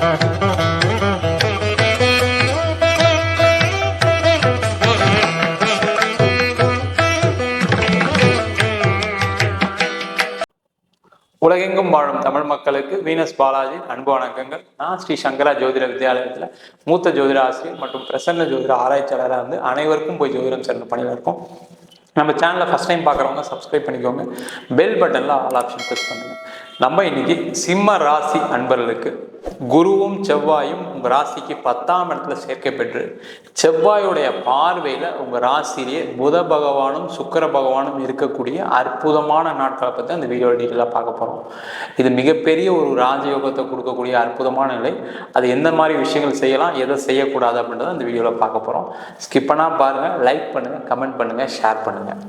உலகெங்கும் வாழும் தமிழ் மக்களுக்கு வீனஸ் பாலாஜி அன்பு வணக்கங்கள். நான் ஸ்ரீ சங்கரா ஜோதிட வித்யாலயத்தில் மூத்த ஜோதிட ஆசிரியர் மற்றும் பிரசன்ன ஜோதிட ஆராய்ச்சியாளராக வந்து அனைவருக்கும் போய் ஜோதிடம் சேர்ந்த பணியில் இருக்கும். நம்ம சேனலை ஃபஸ்ட் டைம் பார்க்குறவங்க சப்ஸ்கிரைப் பண்ணிக்கோங்க. பெல் பட்டனில் ஆல் ஆப்ஷன் ப்ரெஸ் பண்ணுங்க. நம்ம இன்னைக்கு சிம்ம ராசி அன்பர்களுக்கு குருவும் செவ்வாயும் உங்கள் ராசிக்கு பத்தாம் இடத்துல சேர்க்கை பெற்று செவ்வாயுடைய பார்வையில் உங்கள் ராசியிலேயே புத பகவானும் சுக்கர பகவானும் இருக்கக்கூடிய அற்புதமான நாட்களை பற்றி அந்த வீடியோ டீட்டெயிலாக பார்க்க போகிறோம் இது மிகப்பெரிய ஒரு ராஜயோகத்தை கொடுக்கக்கூடிய அற்புதமான நிலை. அது எந்த மாதிரி விஷயங்கள் செய்யலாம் எதை செய்யக்கூடாது அப்படின்றத அந்த வீடியோவில் பார்க்க போகிறோம் ஸ்கிப்பனாக பாருங்கள் லைக் பண்ணுங்கள் கமெண்ட் பண்ணுங்கள் ஷேர் பண்ணுங்கள்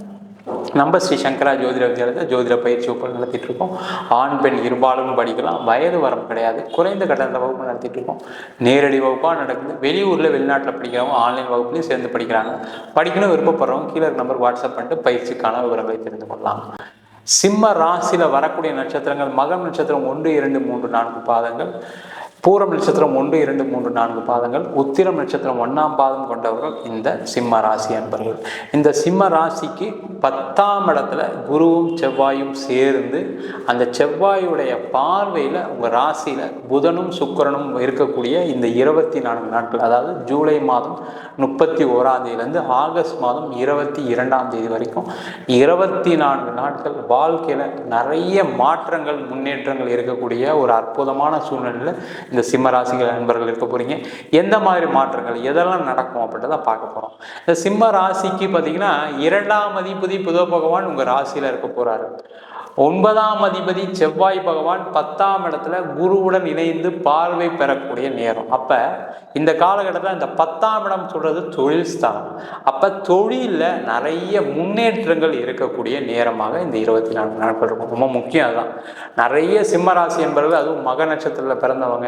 நம்ம ஸ்ரீ சங்கரா ஜோதிட வித்தியாலயத்தில் ஜோதிட பயிற்சி வகுப்பு நடத்திட்டு இருக்கோம் ஆண் பெண் இருபாலும் படிக்கலாம். வயது வரம் கிடையாது. குறைந்த கட்டண வகுப்பு நடத்திட்டு இருக்கோம் நேரடி வகுப்பாக நடக்குது. வெளியூரில் வெளிநாட்டில் படிக்கிறவங்க ஆன்லைன் வகுப்புலையும் சேர்ந்து படிக்கிறாங்க. படிக்கணும் விருப்பப்படுறவங்க கீழே நம்பர் வாட்ஸ்அப் பண்ணிட்டு பயிற்சிக்கான விவரங்களை தெரிந்து கொள்ளலாம். சிம்ம ராசியில் வரக்கூடிய நட்சத்திரங்கள் மகம் நட்சத்திரம் ஒன்று இரண்டு மூன்று நான்கு பாதங்கள். பூரம் நட்சத்திரம் ஒன்று இரண்டு மூன்று நான்கு பாதங்கள் உத்திரம் நட்சத்திரம் ஒன்றாம் பாதம் கொண்டவர்கள் இந்த சிம்ம ராசி அன்பர்கள். இந்த சிம்ம ராசிக்கு பத்தாம் இடத்துல குருவும் செவ்வாயும் சேர்ந்து அந்த செவ்வாயுடைய பார்வையில் உங்கள் ராசியில் புதனும் சுக்கிரனும் இருக்கக்கூடிய இந்த இருபத்தி நான்கு நாட்கள் அதாவது ஜூலை மாதம் முப்பத்தி ஓராம் தேதியிலேருந்து ஆகஸ்ட் மாதம் இருபத்தி இரண்டாம் தேதி வரைக்கும் இருபத்தி நான்கு நாட்கள் வாழ்க்கையில் நிறைய மாற்றங்கள் முன்னேற்றங்கள் இருக்கக்கூடிய ஒரு அற்புதமான சூழ்நிலையில் இந்த சிம்ம ராசிகள் நண்பர்கள் இருக்க போறீங்க. எந்த மாதிரி மாற்றங்கள் எதெல்லாம் நடக்கும் அப்படின்றத பார்க்க போகிறோம் இந்த சிம்ம ராசிக்கு பார்த்தீங்கன்னா இரண்டாம் அதிபதி புத பகவான் உங்கள் ராசியில் இருக்க போகிறாரு ஒன்பதாம் அதிபதி செவ்வாய் பகவான் பத்தாம் இடத்துல குருவுடன் இணைந்து பார்வை பெறக்கூடிய நேரம். அப்போ இந்த காலகட்டத்தில் இந்த பத்தாம் இடம் சொல்றது தொழில் ஸ்தானம். அப்போ தொழிலில் நிறைய முன்னேற்றங்கள் இருக்கக்கூடிய நேரமாக இந்த இருபத்தி நான்கு நாட்கள் இருக்கும். ரொம்ப முக்கியம் அதுதான். நிறைய சிம்மராசி என்பவர்கள் அதுவும் மக நட்சத்திரத்தில் பிறந்தவங்க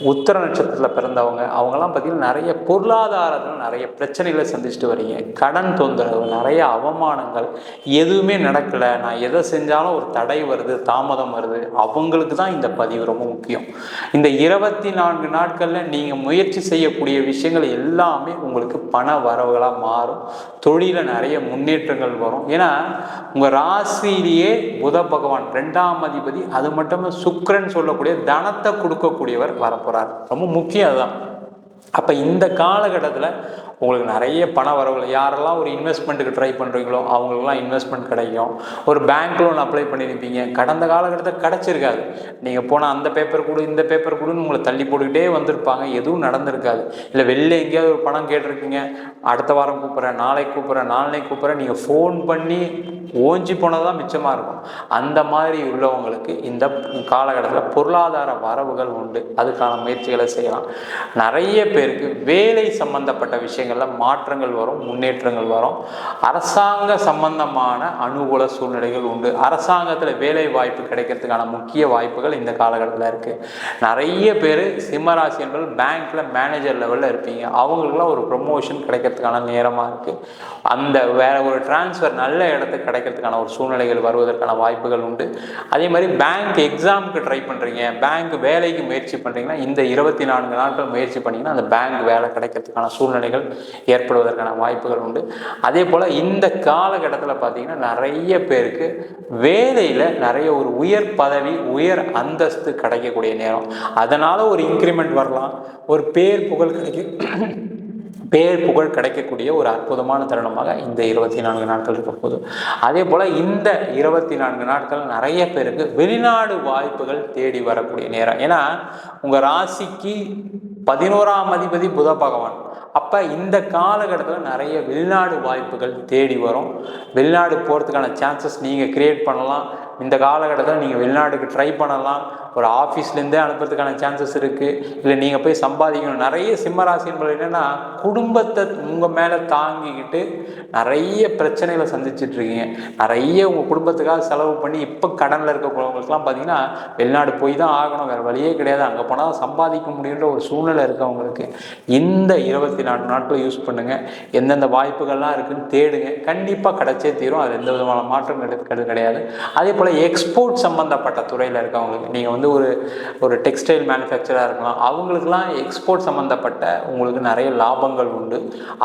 உத்தர நட்சத்திரத்தில் பிறந்தவங்க அவங்கெல்லாம் பார்த்தீங்கன்னா நிறைய பொருளாதாரத்தில் நிறைய பிரச்சனைகளை சந்திச்சுட்டு வரீங்க. கடன் தொந்தரவு நிறைய அவமானங்கள் எதுவுமே நடக்கலை. நான் எதை செஞ்சாலும் ஒரு தடை வருது தாமதம் வருது அவங்களுக்கு தான் இந்த பதிவு ரொம்ப முக்கியம். இந்த இருபத்தி நான்கு நாட்களில் நீங்கள் முயற்சி செய்யக்கூடிய விஷயங்கள் எல்லாமே உங்களுக்கு பண வரவுகளாக மாறும். தொழிலில் நிறைய முன்னேற்றங்கள் வரும். ஏன்னா உங்கள் ராசியிலேயே புத பகவான் ரெண்டாம் அதிபதி அது மட்டும் சுக்கரன் சொல்லக்கூடிய தனத்தை கொடுக்கக்கூடியவர் வரப்போகிறார் ரொம்ப முக்கியம் அதுதான். அப்போ இந்த காலகட்டத்தில் உங்களுக்கு நிறைய பண வரவுகள் யாரெல்லாம் ஒரு இன்வெஸ்ட்மெண்ட்டுக்கு ட்ரை பண்ணுறீங்களோ அவங்களுக்குலாம் இன்வெஸ்ட்மெண்ட் கிடைக்கும். ஒரு பேங்க் லோன் அப்ளை பண்ணியிருப்பீங்க. கடந்த காலகட்டத்தில் கிடச்சிருக்காது. நீங்கள் போனால் அந்த பேப்பர் கொடு இந்த பேப்பர் கொடுன்னு உங்களை தள்ளி போட்டுக்கிட்டே வந்திருப்பாங்க. எதுவும் நடந்திருக்காது. இல்லை வெளில எங்கேயாவது ஒரு பணம் கேட்டிருக்கீங்க. அடுத்த வாரம் கூப்பிட்றேன் நாளைக்கு கூப்பிட்றேன் நாளைக்கு கூப்பிட்றேன். நீங்கள் ஃபோன் பண்ணி ஓஞ்சி போனதான் மிச்சமாக இருக்கும். அந்த மாதிரி உள்ளவங்களுக்கு இந்த காலகட்டத்தில் பொருளாதார வரவுகள் உண்டு. அதுக்கான முயற்சிகளை செய்யலாம். நிறைய பேருக்கு வேலை சம்பந்தப்பட்ட விஷயங்களில் மாற்றங்கள் வரும் முன்னேற்றங்கள் வரும். அரசாங்க சம்பந்தமான அனுகூல சூழ்நிலைகள் உண்டு. அரசாங்கத்தில் வேலை வாய்ப்பு கிடைக்கிறதுக்கான முக்கிய வாய்ப்புகள் இந்த காலகட்டத்தில் இருக்குது நிறைய பேர் சிம்மராசி என்பது பேங்க்ல மேனேஜர் லெவலில் இருப்பீங்க. அவங்களுக்குலாம் ஒரு ப்ரொமோஷன் கிடைக்கிறதுக்கான நேரமாக இருக்குது அந்த வேற ஒரு டிரான்ஸ்ஃபர் நல்ல இடத்துக்கு கிடைக்கிறதுக்கான ஒரு சூழ்நிலைகள் வருவதற்கான வாய்ப்புகள் உண்டு. அதே மாதிரி பேங்க் எக்ஸாமுக்கு ட்ரை பண்ணுறீங்க பேங்க் வேலைக்கு முயற்சி பண்ணுறீங்கன்னா இந்த இருபத்தி நான்கு நாட்கள் முயற்சி பண்ணிங்கன்னா அந்த பேங்க் வேலை கிடைக்கிறதுக்கான சூழ்நிலைகள் ஏற்படுவதற்கான வாய்ப்புகள் உண்டு. அதே போல் இந்த காலகட்டத்தில் பார்த்தீங்கன்னா நிறைய பேருக்கு வேலையில் நிறைய ஒரு உயர் பதவி உயர் அந்தஸ்து கிடைக்கக்கூடிய நேரம். அதனால் ஒரு இன்க்ரிமெண்ட் வரலாம். ஒரு பேர் புகழ் கிடைக்கும் பேர் புகழ் கிடைக்கக்கூடிய ஒரு அற்புதமான தருணமாக இந்த இருபத்தி நான்கு நாட்கள் இருக்க போதும் அதே போல் இந்த இருபத்தி நான்கு நாட்கள் நிறைய பேருக்கு வெளிநாடு வாய்ப்புகள் தேடி வரக்கூடிய நேரம். ஏன்னா உங்கள் ராசிக்கு பதினோராம் அதிபதி புத பகவான். அப்போ இந்த காலகட்டத்தில் நிறைய வெளிநாடு வாய்ப்புகள் தேடி வரும். வெளிநாடு போகிறதுக்கான சான்சஸ் நீங்கள் க்ரியேட் பண்ணலாம். இந்த காலகட்டத்தில் நீங்கள் வெளிநாட்டுக்கு ட்ரை பண்ணலாம். ஒரு ஆஃபீஸ்லேருந்தே அனுப்புறதுக்கான சான்சஸ் இருக்குது இல்லை நீங்கள் போய் சம்பாதிக்கணும். நிறைய சிம்மராசி என்பது என்னென்னா குடும்பத்தை உங்கள் மேலே தாங்கிக்கிட்டு நிறைய பிரச்சனைகளை சந்திச்சிட்ருக்கீங்க. நிறைய உங்கள் குடும்பத்துக்காக செலவு பண்ணி இப்போ கடனில் இருக்கிறவங்களுக்குலாம் பார்த்தீங்கன்னா வெளிநாடு போய் தான் ஆகணும். வேறு வழியே கிடையாது. அங்கே போனால் சம்பாதிக்க முடியுன்ற ஒரு சூழ்நிலை இருக்கவங்களுக்கு இந்த இருபத்தி நாலு நாட்களை யூஸ் பண்ணுங்கள் எந்தெந்த வாய்ப்புகள்லாம் இருக்குதுன்னு தேடுங்க. கண்டிப்பாக கிடைச்சே தீரும். அது எந்த விதமான மாற்றம் கிடைக்கிறது கிடையாது. அதே போல் எக்ஸ்போர்ட் சம்மந்தப்பட்ட துறையில் இருக்கவங்களுக்கு நீங்கள் வந்து ஒரு ஒரு டெக்ஸ்டைல் மேனுஃபேக்சராக இருக்கலாம். அவங்களுக்குலாம் எக்ஸ்போர்ட் சம்மந்தப்பட்ட உங்களுக்கு நிறைய லாபங்கள் உண்டு.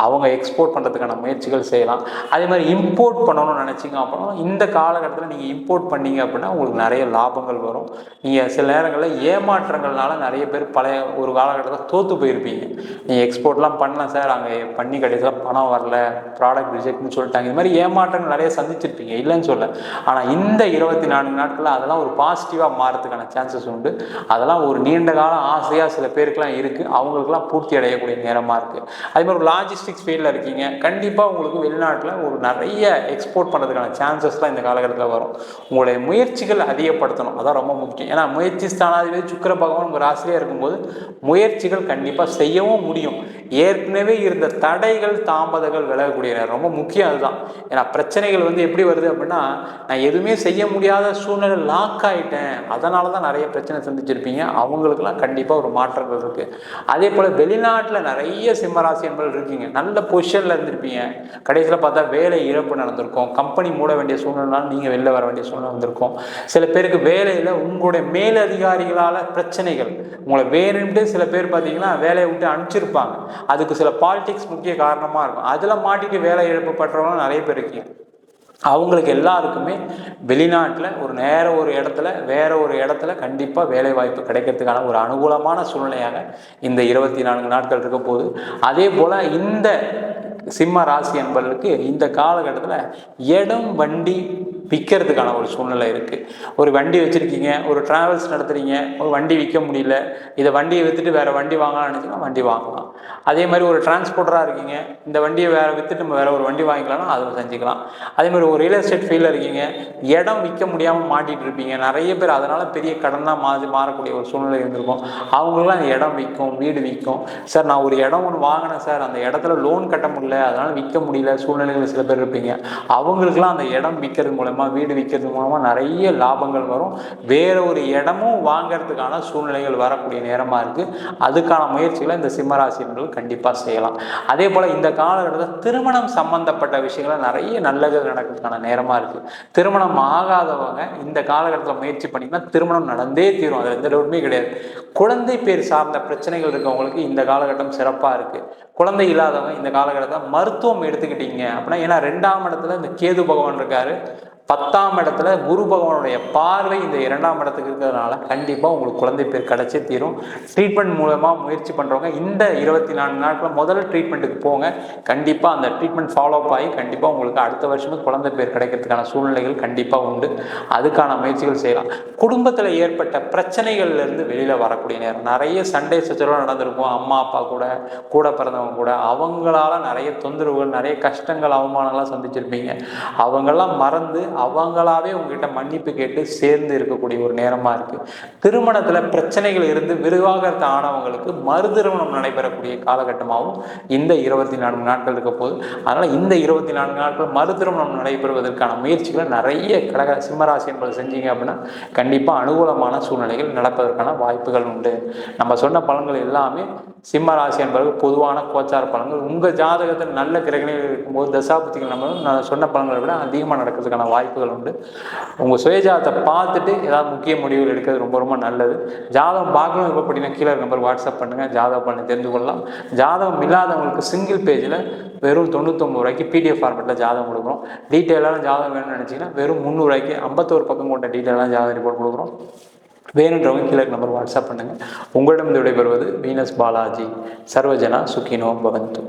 அவங்க எக்ஸ்போர்ட் பண்ணுறதுக்கான முயற்சிகள் செய்யலாம். அதே மாதிரி இம்போர்ட் பண்ணணும்னு நினச்சிங்க அப்படின்னா இந்த காலகட்டத்தில் நீங்கள் இம்போர்ட் பண்ணீங்க அப்படின்னா உங்களுக்கு நிறைய லாபங்கள் வரும். நீங்கள் சில நேரங்களில் ஏமாற்றங்கள்னால நிறைய பேர் பழைய ஒரு காலகட்டத்தில் தோற்று போயிருப்பீங்க. நீங்கள் எக்ஸ்போர்ட்லாம் பண்ணலாம் சார். அங்கே பண்ணி கடைசியில் பணம் வரல. ப்ராடக்ட் ரிஜெக்ட்னு சொல்லிட்டாங்க. இது மாதிரி ஏமாற்றங்கள் நிறைய சந்திச்சிருப்பீங்க. இல்லைன்னு சொல்ல ஆனால் இந்த இருபத்தி நான்கு நாட்களில் அதெல்லாம் ஒரு பாசிட்டிவாக மாறதுக்கான சான்சஸ் உண்டு. அதெல்லாம் ஒரு நீண்ட காலம் ஆசையாக சில பேருக்குலாம் இருக்குது அவங்களுக்குலாம் பூர்த்தி அடையக்கூடிய நேரமாக இருக்குது அதே மாதிரி ஒரு லாஜிஸ்டிக்ஸ் ஃபீல்டில் இருக்கீங்க. கண்டிப்பாக உங்களுக்கு வெளிநாட்டில் ஒரு நிறைய எக்ஸ்போர்ட் பண்ணுறதுக்கான சான்சஸ்லாம் இந்த காலகட்டத்தில் வரும். உங்களுடைய முயற்சிகள் அதிகப்படுத்தணும். அதான் ரொம்ப முக்கியம். ஏன்னா முயற்சி ஸ்தானாதிபதி சுக்கர பகவான் உங்கள் ராசிலே இருக்கும்போது முயற்சிகள் கண்டிப்பாக செய்யவும் முடியும். ஏற்கனவே இருந்த தடைகள் தாமதங்கள் விலகக்கூடிய நேரம். ரொம்ப முக்கியம் அதுதான். ஏன்னா பிரச்சனைகள் வந்து எப்படி வருது அப்படின்னா நான் எதுவுமே செய்ய முடியாத சூழ்நிலை லாக் ஆகிட்டேன் அதனால தான் நிறைய பிரச்சனை சந்திச்சிருப்பீங்க. அவங்களுக்குலாம் கண்டிப்பாக ஒரு மாற்றங்கள் இருக்குது அதே போல் வெளிநாட்டில் நிறைய சிம்மராசி இருக்கீங்க. நல்ல பொசிஷனில் இருந்திருப்பீங்க. கடைசியில் பார்த்தா வேலை இழப்பு நடந்திருக்கும். கம்பெனி மூட வேண்டிய சூழ்நிலைனால நீங்கள் வெளில வர வேண்டிய சூழ்நிலை வந்திருக்கும். சில பேருக்கு வேலையில் உங்களுடைய மேலதிகாரிகளால் பிரச்சனைகள் உங்களை வேணும்ட்டு சில பேர் பார்த்தீங்கன்னா வேலையை விட்டு அனுப்பிச்சிருப்பாங்க. அதுக்கு சில பாலிடிக்ஸ் முக்கிய காரணமாக இருக்கும். அதில் மாட்டிட்டு வேலை இழப்பு பற்றவங்களும் நிறைய பேர் இருக்கீங்க. அவங்களுக்கு எல்லாருக்குமே வெளிநாட்டில் ஒரு நேர ஒரு இடத்துல வேற ஒரு இடத்துல கண்டிப்பாக வேலைவாய்ப்பு கிடைக்கிறதுக்கான ஒரு அனுகூலமான சூழ்நிலையாக இந்த இருபத்தி நான்கு நாட்கள் இருக்க போகுது. அதே போல் இந்த சிம்ம ராசி என்பவர்களுக்கு இந்த காலகட்டத்தில் இடம் வண்டி விற்கிறதுக்கான ஒரு சூழ்நிலை இருக்குது ஒரு வண்டி வச்சுருக்கீங்க ஒரு ட்ராவல்ஸ் நடத்துகிறீங்க ஒரு வண்டி விற்க முடியல இதை வண்டியை விற்றுட்டு வேறு வண்டி வாங்கலாம்னு நினச்சிங்கன்னா வண்டி வாங்கலாம். அதே மாதிரி ஒரு டிரான்ஸ்போர்ட்டராக இருக்கீங்க இந்த வண்டியை வேறு விற்றுட்டு நம்ம வேறு ஒரு வண்டி வாங்கிக்கலாம்னா அதுவும் செஞ்சுக்கலாம். அதே மாதிரி ஒரு ரியல் எஸ்டேட் ஃபீல்டில் இருக்கீங்க இடம் விற்க முடியாமல் மாட்டிகிட்டு இருப்பீங்க. நிறைய பேர் அதனால் பெரிய கடனாக மாறி மாறக்கூடிய ஒரு சூழ்நிலை இருந்திருக்கும். அவங்களுக்குலாம் அந்த இடம் விற்கும் வீடு விற்கும். சார் நான் ஒரு இடம் ஒன்று வாங்கினேன் சார். அந்த இடத்துல லோன் கட்ட முடியல. அதனால் விற்க முடியல. சூழ்நிலைகள் சில பேர் இருப்பீங்க. அவங்களுக்குலாம் அந்த இடம் விற்கிறது மூலமாக வீடு விற்கிறது மூலமாக நிறைய லாபங்கள் வரும். வேற ஒரு இடமும் வாங்கிறதுக்கான சூழ்நிலைகள் வரக்கூடிய நேரமாக இருக்குது அதுக்கான முயற்சிகளை இந்த சிம்மராசினர்கள் கண்டிப்பாக செய்யலாம். அதே போல் இந்த காலகட்டத்தில் திருமணம் சம்பந்தப்பட்ட விஷயங்கள நிறைய நல்லது நடக்கிறதுக்கான நேரமாக இருக்குது திருமணம் ஆகாதவங்க இந்த காலகட்டத்தில் முயற்சி பண்ணிங்கன்னா திருமணம் நடந்தே தீரும். அதில் எந்த டவுட்டுமே கிடையாது. குழந்தை பேர் சார்ந்த பிரச்சனைகள் இருக்கவங்களுக்கு இந்த காலகட்டம் சிறப்பாக இருக்குது குழந்தை இல்லாதவங்க இந்த காலகட்டத்தில் மருத்துவம் எடுத்துக்கிட்டீங்க அப்படின்னா ஏன்னா ரெண்டாம் இடத்துல இந்த கேது பகவான் இருக்காரு. பத்தாம் இடத்துல குரு பகவானுடைய பார்வை இந்த இரண்டாம் இடத்துக்கு இருக்கிறதுனால கண்டிப்பாக உங்களுக்கு குழந்தை பேர் கிடைச்சே தீரும். ட்ரீட்மெண்ட் மூலமாக முயற்சி பண்ணுறவங்க இந்த இருபத்தி நாலு நாட்கள் முதல்ல ட்ரீட்மெண்ட்டுக்கு போங்க. கண்டிப்பாக அந்த ட்ரீட்மெண்ட் ஃபாலோ அப் ஆகி கண்டிப்பாக உங்களுக்கு அடுத்த வருஷமே குழந்தை பேர் கிடைக்கிறதுக்கான சூழ்நிலைகள் கண்டிப்பாக உண்டு. அதுக்கான முயற்சிகள் செய்யலாம். குடும்பத்தில் ஏற்பட்ட பிரச்சனைகள்லேருந்து வெளியில் வரக்கூடிய நேரம். நிறைய சண்டே சச்சரவு நடந்திருக்கும். அம்மா அப்பா கூட கூட பிறந்தவங்க கூட. அவங்களால நிறைய தொந்தரவுகள் நிறைய கஷ்டங்கள் அவமானங்கள்லாம் சந்திச்சிருப்பீங்க. அவங்கெல்லாம் மறந்து அவங்களாவே உங்ககிட்ட மன்னிப்பு கேட்டு சேர்ந்து இருக்கக்கூடிய ஒரு நேரமாக இருக்குது திருமணத்தில் பிரச்சனைகள் இருந்து விரிவாகத்த ஆனவங்களுக்கு மறு திருமணம் நடைபெறக்கூடிய காலகட்டமாகவும் இந்த இருபத்தி நான்கு நாட்கள் இருக்க போது அதனால் இந்த இருபத்தி நான்கு நாட்கள் மறு திருமணம் நடைபெறுவதற்கான முயற்சிகளை நிறைய கடக சிம்மராசி என்பது செஞ்சீங்க அப்படின்னா கண்டிப்பாக அனுகூலமான சூழ்நிலைகள் நடப்பதற்கான வாய்ப்புகள் உண்டு. நம்ம சொன்ன பலன்கள் எல்லாமே சிம்ம ராசி என்பது பொதுவான கோச்சார பலன்கள். உங்கள் ஜாதகத்தில் நல்ல கிரகணிகள் இருக்கும்போது தசாபுத்திகள் நம்ம நான் சொன்ன பலன்களை விட அதிகமாக நடக்கிறதுக்கான வாய்ப்புகள் உண்டு. உங்கள் சுயஜாதத்தை பார்த்துட்டு ஏதாவது முக்கிய முடிவுகள் எடுக்கிறது ரொம்ப ரொம்ப நல்லது. ஜாதகம் பார்க்கணும் இப்போ அப்படின்னா கீழே நம்பர் வாட்ஸ்அப் பண்ணுங்கள் ஜாதகம் பண்ணி தெரிந்து கொள்ளலாம். ஜாதகம் இல்லாதவங்களுக்கு சிங்கிள் பேஜில் வெறும் தொண்ணூத்தொம்பது ரூபாய்க்கு பிடிஎஃப் ஃபார்மெட்டில் ஜாதகம் கொடுக்குறோம். டீட்டெயிலான ஜாதகம் வேணும்னு நினச்சிங்கன்னா வெறும் முந்நூறுவாய்க்கு ஐம்பத்தோரு பக்கம் கொண்ட டீட்டெயிலான ஜாதகம் ரிப்போர்ட் கொடுக்குறோம். வேணுன்றவங்க கீழே நம்பர் வாட்ஸ்அப் பண்ணுங்கள் உங்களிடம் விடைபெறுவது வீனஸ் பாலாஜி. சர்வஜனா சுக்கினோ பவந்து.